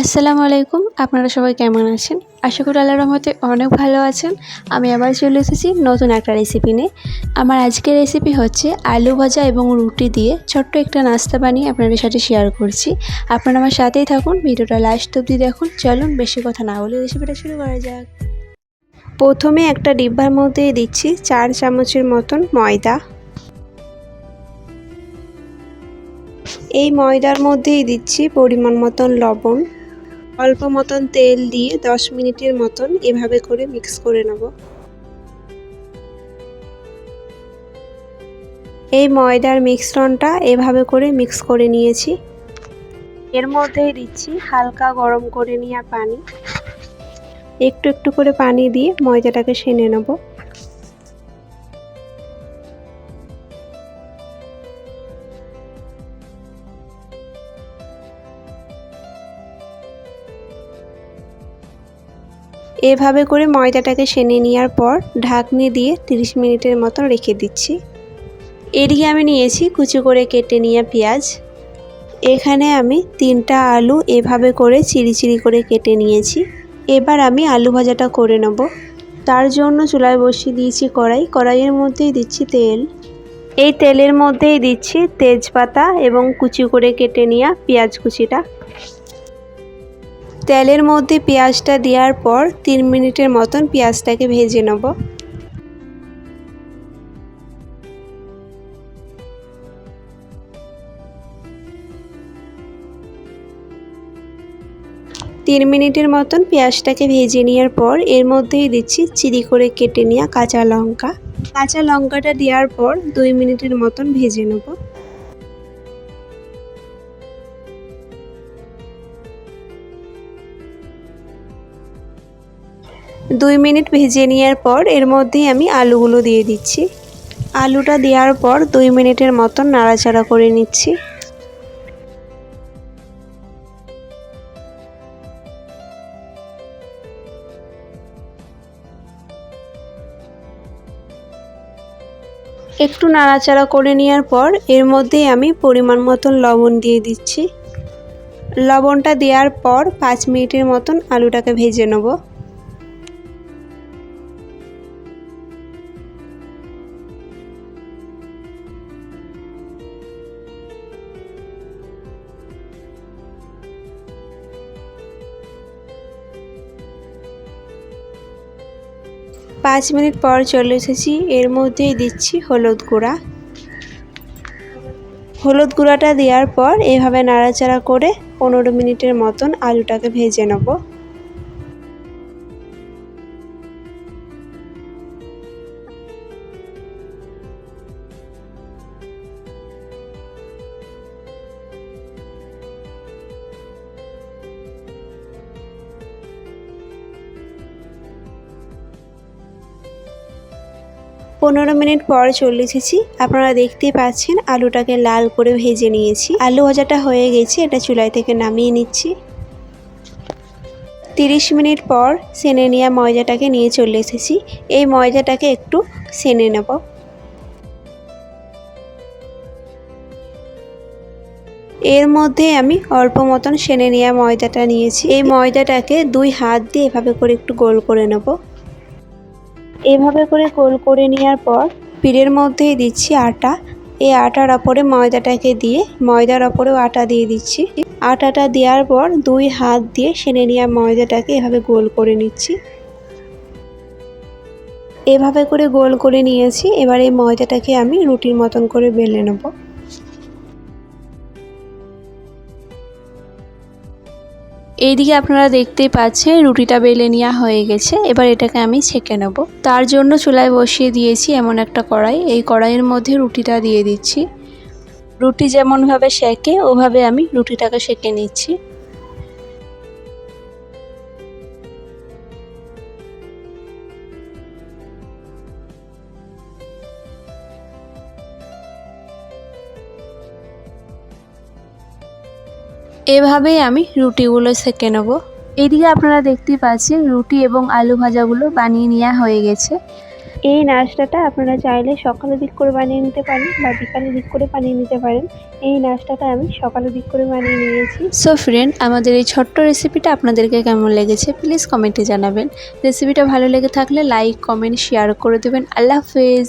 আসসালামু আলাইকুম, আপনারা সবাই কেমন আছেন? আশা করি আল্লাহর রহমতে অনেক ভালো আছেন। আমি আবার চলে এসেছি নতুন একটা রেসিপি নিয়ে। আমার আজকের রেসিপি হচ্ছে আলু ভাজা এবং রুটি দিয়ে ছোট্ট একটা নাস্তা বানিয়ে আপনাদের সাথে শেয়ার করছি। আপনারা আমার সাথেই থাকুন, ভিডিওটা লাস্ট অবধি দেখুন। চলুন, বেশি কথা না বলে রেসিপিটা শুরু করা যাক। প্রথমে একটা ডিব্বার মধ্যে দিচ্ছি চার চামচের মতন ময়দা। এই ময়দার মধ্যেই দিচ্ছি পরিমাণ মতন লবণ। অল্প মতন তেল দিয়ে দশ মিনিটের মতন এভাবে করে মিক্স করে নেব। এই ময়দার মিশ্রণটা এভাবে করে মিক্স করে নিয়েছি। এর মধ্যেই দিচ্ছি হালকা গরম করে নেওয়া পানি। একটু একটু করে পানি দিয়ে ময়দাটাকে সেনে নেব। এভাবে করে ময়দাটাকে সেনে নেওয়ার পর ঢাকনি দিয়ে 30 মিনিটের মতো রেখে দিচ্ছি। এদিকে আমি নিয়েছি কুচি করে কেটে নিয়ে পেঁয়াজ। এখানে আমি তিনটা আলু এভাবে করে চিরি করে কেটে নিয়েছি। এবার আমি আলু ভাজাটা করে নেব। তার জন্য চুলায় বসিয়ে দিয়েছি কড়াই। কড়াইয়ের মধ্যেই দিচ্ছি তেল। এই তেলের মধ্যেই দিচ্ছি তেজপাতা এবং কুচি করে কেটে নেওয়া পেঁয়াজ কুচিটা। তেলের মধ্যে পেঁয়াজটা দেওয়ার পর তিন মিনিটের মতন পেঁয়াজটাকে ভেজে নেব। তিন মিনিটের মতন পেঁয়াজটাকে ভেজে নেওয়ার পর এর মধ্যেই দিচ্ছি চিরি করে কেটে নেওয়া কাঁচা লঙ্কা। কাঁচা লঙ্কাটা দেওয়ার পর দুই মিনিটের মতন ভেজে নেব। দুই মিনিট ভেজে নেওয়ার পর এর মধ্যেই আমি আলুগুলো দিয়ে দিচ্ছি। আলুটা দেওয়ার পর দুই মিনিটের মতন নাড়াচাড়া করে নিচ্ছি। একটু নাড়াচাড়া করে নেওয়ার পর এর মধ্যেই আমি পরিমাণ মতন লবণ দিয়ে দিচ্ছি। লবণটা দেওয়ার পর পাঁচ মিনিটের মতন আলুটাকে ভেজে নেব। পাঁচ মিনিট পর চলে এসেছি। এর মধ্যেই দিচ্ছি হলুদ গুঁড়া। হলুদ গুঁড়াটা দেওয়ার পর এভাবে নাড়াচাড়া করে পনেরো মিনিটের মতন আলুটাকে ভেজে নেব। পনেরো মিনিট পর চলে এসেছি। আপনারা দেখতেই পাচ্ছেন আলুটাকে লাল করে ভেজে নিয়েছি। আলু ভাজাটা হয়ে গেছে, এটা চুলাই থেকে নামিয়ে নিচ্ছি। তিরিশ মিনিট পর সেনে নেওয়া ময়দাটাকে নিয়ে চলে এসেছি। এই ময়দাটাকে একটু সেনে নেব। এর মধ্যে আমি অল্প মতন সেনে নেওয়া ময়দাটা নিয়েছি। এই ময়দাটাকে দুই হাত দিয়ে এভাবে করে একটু গোল করে নেব। এভাবে করে গোল করে নেওয়ার পর পিড়ের মধ্যেই দিচ্ছি আটা। এই আটার ওপরে ময়দাটাকে দিয়ে, ময়দার ওপরেও আটা দিয়ে দিচ্ছি। আটাটা দেওয়ার পর দুই হাত দিয়ে সেনে নেওয়া ময়দাটাকে এভাবে গোল করে নিচ্ছি। এভাবে করে গোল করে নিয়েছি। এবার এই ময়দাটাকে আমি রুটির মতন করে বেলে নেব। এইদিকে আপনারা দেখতেই পাচ্ছেন রুটিটা বেলে নেওয়া হয়ে গেছে। এবার এটাকে আমি ছেঁকে নেব। তার জন্য চুলায় বসিয়ে দিয়েছি এমন একটা কড়াই। এই কড়াইয়ের মধ্যে রুটিটা দিয়ে দিচ্ছি। রুটি যেমনভাবে সেঁকে ওভাবে আমি রুটিটাকে সেঁকে নিচ্ছি। এভাবেই আমি রুটিগুলো সেঁকে নেব। এইদিকে আপনারা দেখতে পাচ্ছেন রুটি এবং আলু ভাজাগুলো বানিয়ে নেওয়া হয়ে গেছে। এই নাস্তাটা আপনারা চাইলে সকালের দিক করে বানিয়ে নিতে পারেন বা বিকালের দিক করে বানিয়ে নিতে পারেন। এই নাস্তাটা আমি সকালের দিক করে বানিয়ে নিয়েছি। সো ফ্রেন্ড আমাদের এই ছোট্ট রেসিপিটা আপনাদেরকে কেমন লেগেছে প্লিজ কমেন্টে জানাবেন। রেসিপিটা ভালো লেগে থাকলে লাইক কমেন্ট শেয়ার করে দেবেন। আল্লাহ হাফেজ।